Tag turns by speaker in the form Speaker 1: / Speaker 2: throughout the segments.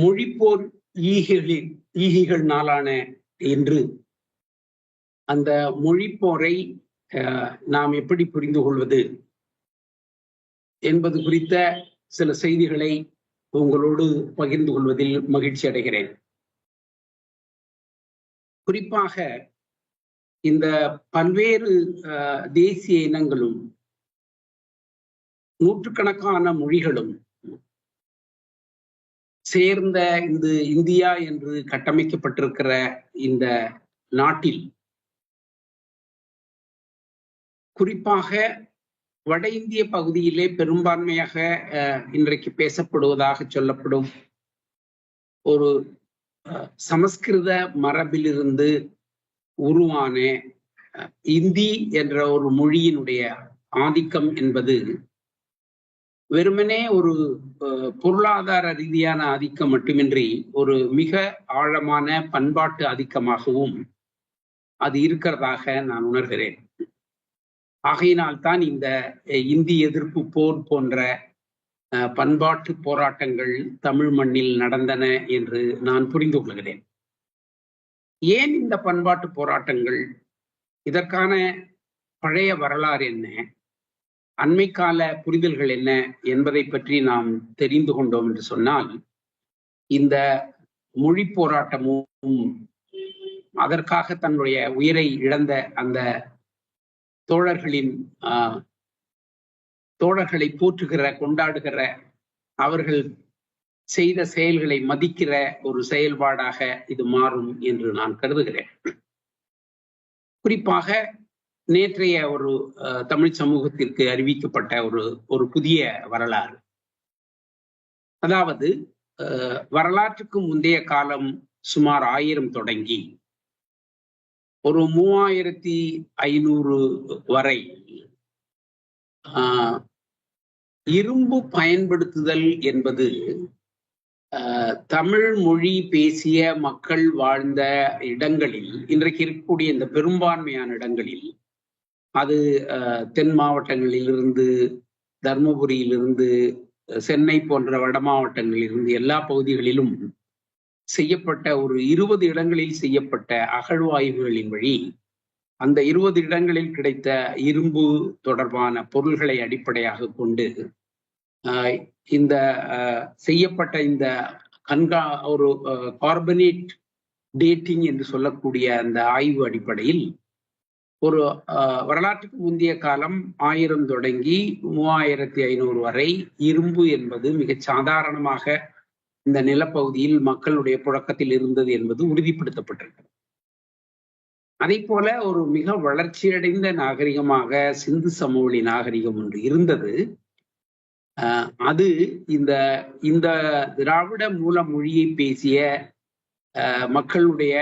Speaker 1: மொழிப்போர் ஈகிகளில் ஈகிகள் நாளான என்று அந்த மொழிப்போரை நாம் எப்படி புரிந்து கொள்வது என்பது குறித்த சில செய்திகளை உங்களோடு பகிர்ந்து கொள்வதில் மகிழ்ச்சி அடைகிறேன். குறிப்பாக இந்த பல்வேறு தேசிய இனங்களும் நூற்றுக்கணக்கான மொழிகளும் சேர்ந்த இந்த இந்தியா என்று கட்டமைக்கப்பட்டிருக்கிற இந்த நாட்டில் குறிப்பாக வட இந்திய பகுதியிலே பெரும்பான்மையாக இன்றைக்கு பேசப்படுவதாக சொல்லப்படும் ஒரு சமஸ்கிருத மரபிலிருந்து உருவான இந்தி என்ற ஒரு மொழியினுடைய ஆதிக்கம் என்பது வெறுமனே ஒரு பொருளாதார ரீதியான ஆதிக்கம் மட்டுமின்றி ஒரு மிக ஆழமான பண்பாட்டு ஆதிக்கமாகவும் அது இருக்கிறதாக நான் உணர்கிறேன். ஆகையினால்தான் இந்த இந்தி எதிர்ப்பு போர் போன்ற பண்பாட்டு போராட்டங்கள் தமிழ் மண்ணில் நடந்தன என்று நான் புரிந்து கொள்கிறேன். ஏன் இந்த பண்பாட்டு போராட்டங்கள்? இதற்கான பழைய வரலாறு என்ன? அண்மைக்கால புரிதல்கள் என்ன என்பதை பற்றி நாம் தெரிந்து கொண்டோம் என்று சொன்னால் இந்த மொழி போராட்டமும் அதற்காக தன்னுடைய உயிரை இழந்த அந்த தோழர்களின் தோழர்களை போற்றுகிற கொண்டாடுகிற அவர்கள் செய்த செயல்களை மதிக்கிற ஒரு செயல்பாடாக இது மாறும் என்று நான் கருதுகிறேன். குறிப்பாக நேற்றைய ஒரு தமிழ் சமூகத்திற்கு அறிவிக்கப்பட்ட ஒரு ஒரு புதிய வரலாறு. அதாவது வரலாற்றுக்கு முந்தைய காலம் சுமார் ஆயிரம் தொடங்கி ஒரு மூவாயிரத்தி ஐநூறு வரை இரும்பு பயன்படுத்துதல் என்பது தமிழ் மொழி பேசிய மக்கள் வாழ்ந்த இடங்களில் இன்றைக்கு இருக்கக்கூடிய இந்த பெரும்பான்மையான இடங்களில் அது தென் மாவட்டங்களிலிருந்து தர்மபுரியிலிருந்து சென்னை போன்ற வட மாவட்டங்களிலிருந்து எல்லா பகுதிகளிலும் செய்யப்பட்ட ஒரு இருபது இடங்களில் செய்யப்பட்ட அகழ்வாய்வுகளின் வழி அந்த இருபது இடங்களில் கிடைத்த இரும்பு தொடர்பான பொருள்களை அடிப்படையாக கொண்டு இந்த செய்யப்பட்ட இந்த கண்கா ஒரு கார்பனேட் டேட்டிங் என்று சொல்லக்கூடிய அந்த ஆய்வு அடிப்படையில் ஒரு வரலாற்றுக்கு முந்தைய காலம் ஆயிரம் தொடங்கி மூவாயிரத்தி ஐநூறு வரை இரும்பு என்பது மிக சாதாரணமாக இந்த நிலப்பகுதியில் மக்களுடைய புழக்கத்தில் இருந்தது என்பது உறுதிப்படுத்தப்பட்டிருக்கிறது அதே போல ஒரு மிக வளர்ச்சியடைந்த நாகரிகமாக சிந்து சமவெளி நாகரிகம் ஒன்று இருந்தது. அது இந்த இந்த திராவிட மூல மொழியை பேசிய மக்களுடைய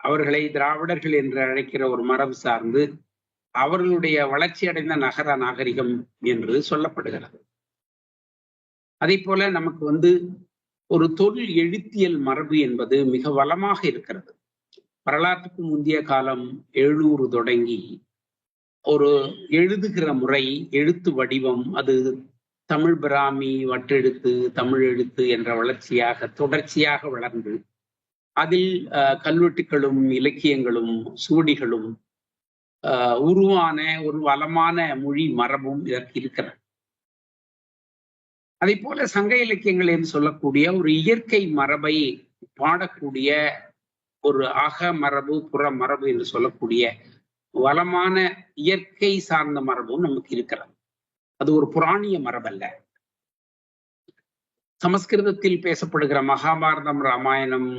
Speaker 1: அவர்களை திராவிடர்கள் என்று அழைக்கிற ஒரு மரபு சார்ந்து அவர்களுடைய வளர்ச்சி அடைந்த நகர நாகரிகம் என்று சொல்லப்படுகிறது. அதே போல நமக்கு வந்து ஒரு தொழில் எழுத்தியல் மரபு என்பது மிக வளமாக இருக்கிறது. வரலாற்றுக்கு முந்தைய காலம் எழுநூறு தொடங்கி ஒரு எழுதுகிற முறை எழுத்து வடிவம் அது தமிழ் பிராமி வட்டெழுத்து தமிழ் எழுத்து என்ற வளர்ச்சியாக தொடர்ச்சியாக வளர்ந்து அதில் கல்வெட்டுகளும் இலக்கியங்களும் சுவடிகளும் உருவான ஒரு வளமான மொழி மரபும் இதற்கு இருக்கிறது. அதே போல சங்க இலக்கியங்கள் என்று சொல்லக்கூடிய ஒரு இயற்கை மரபை பாடக்கூடிய ஒரு அக மரபு புற மரபு என்று சொல்லக்கூடிய வளமான இயற்கை சார்ந்த மரபும் நமக்கு இருக்கிறது. அது ஒரு புராணிய மரபல்ல. சமஸ்கிருதத்தில் பேசப்படுகிற மகாபாரதம் ராமாயணம்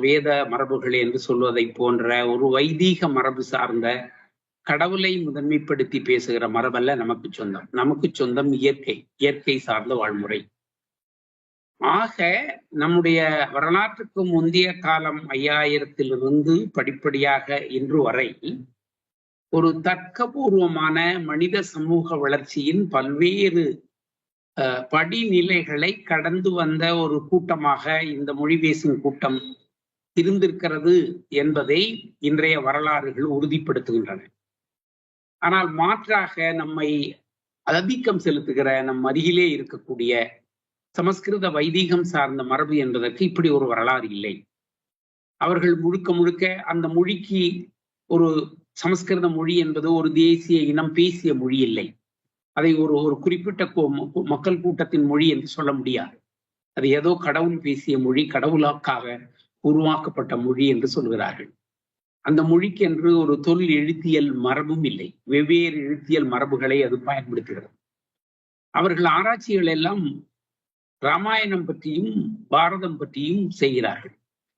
Speaker 1: வேத மரபுகள் என்று சொல்வதை போன்ற ஒரு வைதீக மரபு சார்ந்த கடவுளை முதன்மைப்படுத்தி பேசுகிற மரபல்ல நமக்கு சொந்தம். நமக்கு சொந்தம் இயற்கை இயற்கை சார்ந்த வாழ்முறை. ஆக நம்முடைய வரலாற்றுக்கு முந்தைய காலம் ஐயாயிரத்திலிருந்து படிப்படியாக இன்று வரை ஒரு தர்க்கபூர்வமான மனித சமூக வளர்ச்சியின் பல்வேறு படிநிலைகளை கடந்து வந்த ஒரு கூட்டமாக இந்த மொழி பேசும் கூட்டம் இருந்திருக்கிறது என்பதை இன்றைய வரலாறுகள் உறுதிப்படுத்துகின்றன. ஆனால் மாற்றாக நம்மை ஆதிக்கம் செலுத்துகிற நம் அருகிலே இருக்கக்கூடிய சமஸ்கிருத வைதீகம் சார்ந்த மரபு என்பதற்கு இப்படி ஒரு வரலாறு இல்லை. அவர்கள் முழுக்க முழுக்க அந்த மொழிக்கு ஒரு சமஸ்கிருத மொழி என்பது ஒரு தேசிய இனம் பேசிய மொழி இல்லை. அதை ஒரு ஒரு குறிப்பிட்ட மக்கள் கூட்டத்தின் மொழி என்று சொல்ல முடியாது. அது ஏதோ கடவுள் பேசிய மொழி கடவுளாக்காக உருவாக்கப்பட்ட மொழி என்று சொல்கிறார்கள் அந்த மொழிக்கு என்று ஒரு தொல் எழுத்தியல் மரபும் இல்லை. வெவ்வேறு எழுத்தியல் மரபுகளை அது பயன்படுத்துகிறது. அவர்கள் ஆராய்ச்சிகள் எல்லாம் ராமாயணம் பற்றியும் பாரதம் பற்றியும் செய்கிறார்கள்.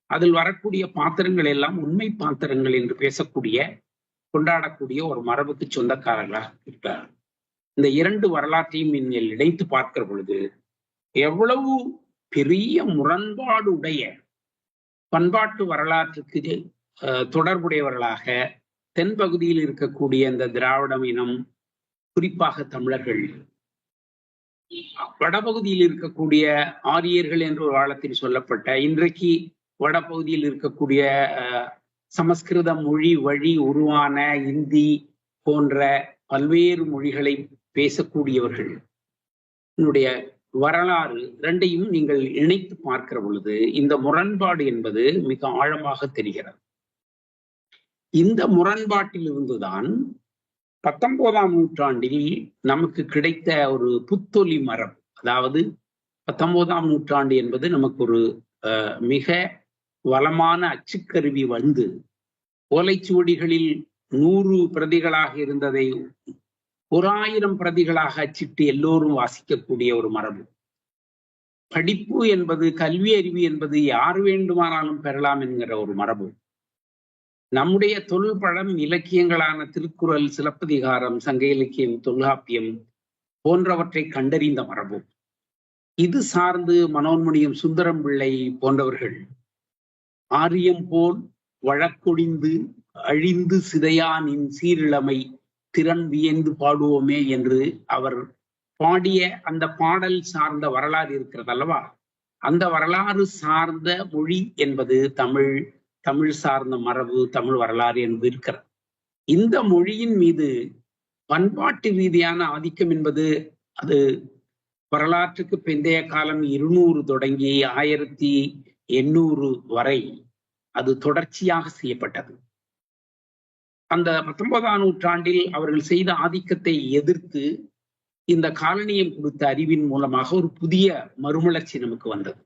Speaker 1: அதில் வரக்கூடிய பாத்திரங்கள் எல்லாம் உண்மை பாத்திரங்கள் என்று பேசக்கூடிய கொண்டாடக்கூடிய ஒரு மரபுக்கு சொந்தக்காரர்களாக இருக்கிறார்கள். இந்த இரண்டு வரலாற்றையும் நீங்கள் இணைத்து பார்க்கிற பொழுது எவ்வளவு பெரிய முரண்பாடு உடைய பண்பாட்டு வரலாற்றுக்கு தொடர்புடையவர்களாக தென்பகுதியில் இருக்கக்கூடிய இந்த திராவிடம் இனம் குறிப்பாக தமிழர்கள். வடபகுதியில் இருக்கக்கூடிய ஆரியர்கள் என்று ஒரு காலத்தில் சொல்லப்பட்ட இன்றைக்கு வடபகுதியில் இருக்கக்கூடிய சமஸ்கிருத மொழி வழி உருவான இந்தி போன்ற பல்வேறு மொழிகளை பேசக்கூடியவர்கள். என்னுடைய வரலாறு இரண்டையும் நீங்கள் இணைத்து பார்க்கிற பொழுது இந்த முரண்பாடு என்பது மிக ஆழமாக தெரிகிறது. இந்த முரண்பாட்டிலிருந்துதான் பத்தொன்பதாம் நூற்றாண்டில் நமக்கு கிடைத்த ஒரு புத்தொலி மரம் அதாவது பத்தொன்பதாம் நூற்றாண்டு என்பது நமக்கு ஒரு மிக வளமான அச்சுக்கருவி வந்து ஓலைச்சுவடிகளில் நூறு பிரதிகளாக இருந்ததை ஒரு ஆயிரம் பிரதிகளாக அச்சிட்டு எல்லோரும் வாசிக்கக்கூடிய ஒரு மரபு. படிப்பு என்பது கல்வி அறிவு என்பது யார் வேண்டுமானாலும் பெறலாம் என்கிற ஒரு மரபு. நம்முடைய தொல்பழம் இலக்கியங்களான திருக்குறள் சிலப்பதிகாரம் சங்க இலக்கியம் தொல்காப்பியம் போன்றவற்றை கண்டறிந்த மரபு. இது சார்ந்து மனோன்மணியம் சுந்தரம் பிள்ளை போன்றவர்கள் ஆரியம் போல் வழக்கொழிந்து அழிந்து சிதையானின் சீரிழமை திறன் வியந்து பாடுவோமே என்று அவர் பாடிய அந்த பாடல் சார்ந்த வரலாறு இருக்கிறது அல்லவா? அந்த வரலாறு சார்ந்த மொழி என்பது தமிழ் தமிழ் சார்ந்த மரபு தமிழ் வரலாறு என்பது இருக்கிறது. இந்த மொழியின் மீது பண்பாட்டு ரீதியான ஆதிக்கம் என்பது அது வரலாற்றுக்கு பிந்தைய காலம் இருநூறு தொடங்கி ஆயிரத்தி எண்ணூறு வரை அது தொடர்ச்சியாக செய்யப்பட்டது. அந்த பத்தொன்பதாம் நூற்றாண்டில் அவர்கள் செய்த ஆதிக்கத்தை எதிர்த்து இந்த காலனியம் கொடுத்த அறிவின் மூலமாக ஒரு புதிய மறுமலர்ச்சி நமக்கு வந்தது.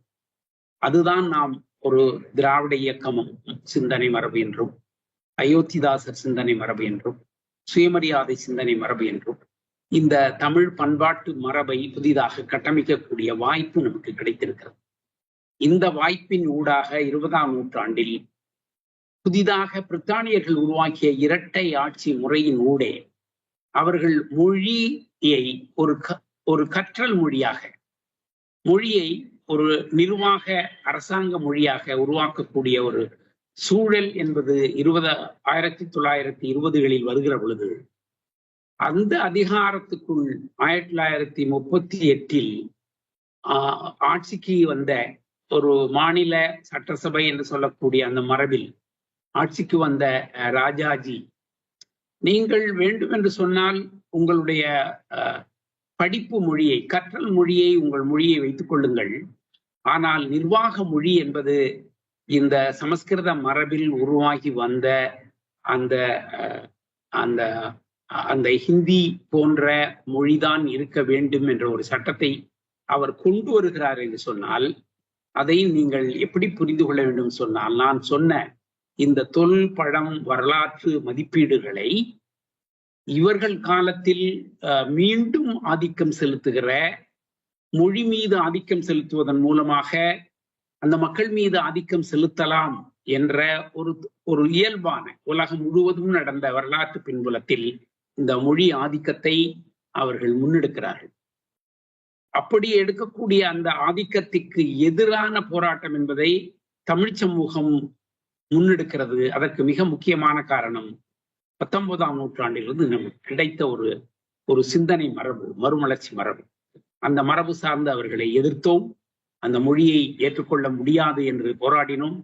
Speaker 1: அதுதான் நாம் ஒரு திராவிட இயக்கமும் சிந்தனை மரபு என்றும் அயோத்திதாசர் சிந்தனை மரபு என்றும் சுயமரியாதை சிந்தனை மரபு என்றும் இந்த தமிழ் பண்பாட்டு மரபை புதிதாக கட்டமைக்கக்கூடிய வாய்ப்பு நமக்கு கிடைத்திருக்கிறது. இந்த வாய்ப்பின் ஊடாக இருபதாம் நூற்றாண்டில் புதிதாக பிரித்தானியர்கள் உருவாக்கிய இரட்டை ஆட்சி முறையின் ஊடே அவர்கள் மொழியை ஒரு க ஒரு கற்றல் மொழியாக மொழியை ஒரு நிர்வாக அரசாங்க மொழியாக உருவாக்கக்கூடிய ஒரு சூழல் என்பது இருபது ஆயிரத்தி தொள்ளாயிரத்தி இருபதுகளில் வருகிற பொழுது அந்த அதிகாரத்துக்குள் ஆயிரத்தி தொள்ளாயிரத்தி முப்பத்தி எட்டில் ஆட்சிக்கு வந்த ஒரு மாநில சட்டசபை என்று சொல்லக்கூடிய அந்த மரபில் ஆட்சிக்கு வந்த ராஜாஜி. நீங்கள் வேண்டும் என்று சொன்னால் உங்களுடைய படிப்பு மொழியை கற்றல் மொழியை உங்கள் மொழியை வைத்துக் கொள்ளுங்கள். ஆனால் நிர்வாக மொழி என்பது இந்த சமஸ்கிருத மரபில் உருவாகி வந்த அந்த அந்த அந்த ஹிந்தி போன்ற மொழிதான் இருக்க வேண்டும் என்ற ஒரு சட்டத்தை அவர் கொண்டு வருகிறார் என்று சொன்னால் அதை நீங்கள் எப்படி புரிந்து கொள்ள வேண்டும் சொன்னால் நான் சொன்ன இந்த தொல் பழம் வரலாற்று மதிப்பீடுகளை இவர்கள் காலத்தில் மீண்டும் ஆதிக்கம் செலுத்துகிற மொழி மீது ஆதிக்கம் செலுத்துவதன் மூலமாக அந்த மக்கள் மீது ஆதிக்கம் செலுத்தலாம் என்ற ஒரு ஒரு இயல்பான உலகம் முழுவதும் நடந்த வரலாற்று பின்புலத்தில் இந்த மொழி ஆதிக்கத்தை அவர்கள் முன்னெடுக்கிறார்கள். அப்படி எடுக்கக்கூடிய அந்த ஆதிக்கத்திற்கு எதிரான போராட்டம் என்பதை தமிழ் சமூகம் முன்னெடுக்கிறது. அதற்கு மிக முக்கியமான காரணம் பத்தொன்பதாம் நூற்றாண்டிலிருந்து நமக்கு கிடைத்த ஒரு ஒரு சிந்தனை மரபு மறுமலர்ச்சி மரபு. அந்த மரபு சார்ந்து அவர்களை எதிர்த்தோம். அந்த மொழியை ஏற்றுக்கொள்ள முடியாது என்று போராடினோம்.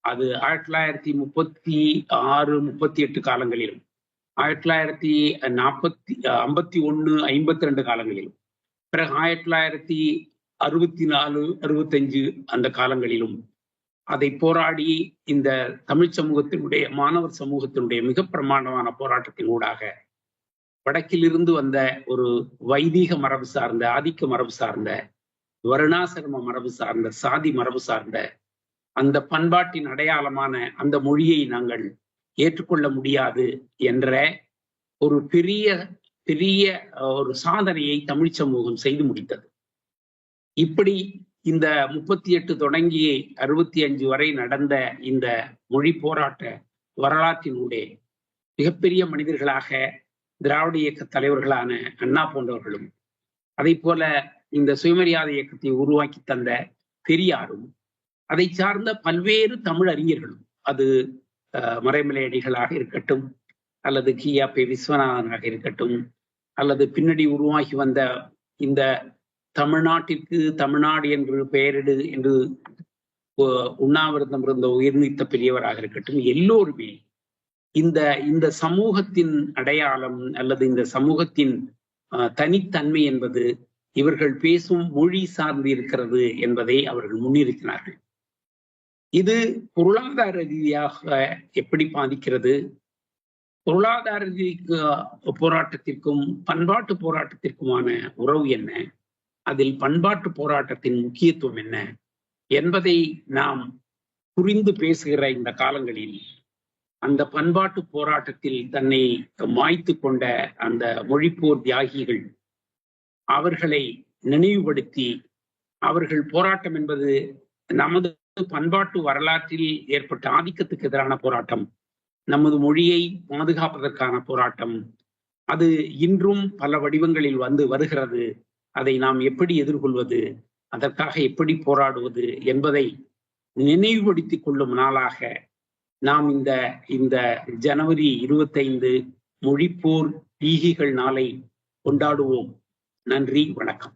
Speaker 1: அது ஆயிரத்தி தொள்ளாயிரத்தி முப்பத்தி ஆறு முப்பத்தி எட்டு காலங்களிலும் ஆயிரத்தி தொள்ளாயிரத்தி நாற்பத்தி ஐம்பத்தி ஒண்ணு ஐம்பத்தி ரெண்டு காலங்களிலும் பிறகு ஆயிரத்தி தொள்ளாயிரத்தி அறுபத்தி நாலு அறுபத்தஞ்சு அந்த காலங்களிலும் அதை போராடி இந்த தமிழ் சமூகத்தினுடைய மாணவர் சமூகத்தினுடைய மிக பிரமாண்டமான போராட்டத்தின் ஊடாக வடக்கிலிருந்து வந்த ஒரு வைதீக மரபு சார்ந்த ஆதிக்க மரபு சார்ந்த வருணாசிரம மரபு சார்ந்த சாதி மரபு சார்ந்த அந்த பண்பாட்டின் அடையாளமான அந்த மொழியை நாங்கள் ஏற்றுக்கொள்ள முடியாது என்ற ஒரு பெரிய பெரிய ஒரு சாதனையை தமிழ் சமூகம் செய்து முடித்தது. இப்படி இந்த முப்பத்தி எட்டு தொடங்கி அறுபத்தி அஞ்சு வரை நடந்த இந்த மொழி போராட்ட வரலாற்றினுடைய மிகப்பெரிய மனிதர்களாக திராவிட இயக்க தலைவர்களான அண்ணா போன்றவர்களும் அதை போல இந்த சுயமரியாதை இயக்கத்தை உருவாக்கி தந்த பெரியாரும் அதை சார்ந்த பல்வேறு தமிழ் அறிஞர்களும் அது மறைமலையடிகளாக இருக்கட்டும் அல்லது கியா பே. விஸ்வநாதனாக இருக்கட்டும் அல்லது பின்னணி உருவாகி வந்த இந்த தமிழ்நாட்டிற்கு தமிழ்நாடு என்று பெயரிடு என்று உண்ணாவிரதம் இருந்த உயிர்நீத்த பெரியவராக இருக்கட்டும் எல்லோருமே இந்த இந்த சமூகத்தின் அடையாளம் அல்லது இந்த சமூகத்தின் தனித்தன்மை என்பது இவர்கள் பேசும் மொழி சார்ந்து இருக்கிறது என்பதை அவர்கள் முன்னிறுத்தினார்கள். இது பொருளாதார ரீதியாக எப்படி பாதிக்கிறது? பொருளாதார ரீதிக்கு போராட்டத்திற்கும் பண்பாட்டு போராட்டத்திற்குமான உறவு என்ன? அதில் பண்பாட்டு போராட்டத்தின் முக்கியத்துவம் என்ன என்பதை நாம் புரிந்து பேசுகிற இந்த காலங்களில் அந்த பண்பாட்டு போராட்டத்தில் தன்னை மாய்த்து கொண்ட அந்த மொழிப்போர் தியாகிகள் அவர்களை நினைவுபடுத்தி அவர்கள் போராட்டம் என்பது நமது பண்பாட்டு வரலாற்றில் ஏற்பட்ட ஆதிக்கத்துக்கு எதிரான போராட்டம். நமது மொழியை பாதுகாப்பதற்கான போராட்டம். அது இன்றும் பல வடிவங்களில் வந்து வருகிறது. அதை நாம் எப்படி எதிர்கொள்வது? அதற்காக எப்படி போராடுவது? என்பதை நினைவுபடுத்திக் கொள்ளும் நாளாக நாம் இந்த இந்த ஜனவரி இருபத்தைந்து மொழிப்போர் ஈகிகள் நாளை கொண்டாடுவோம். நன்றி வணக்கம்.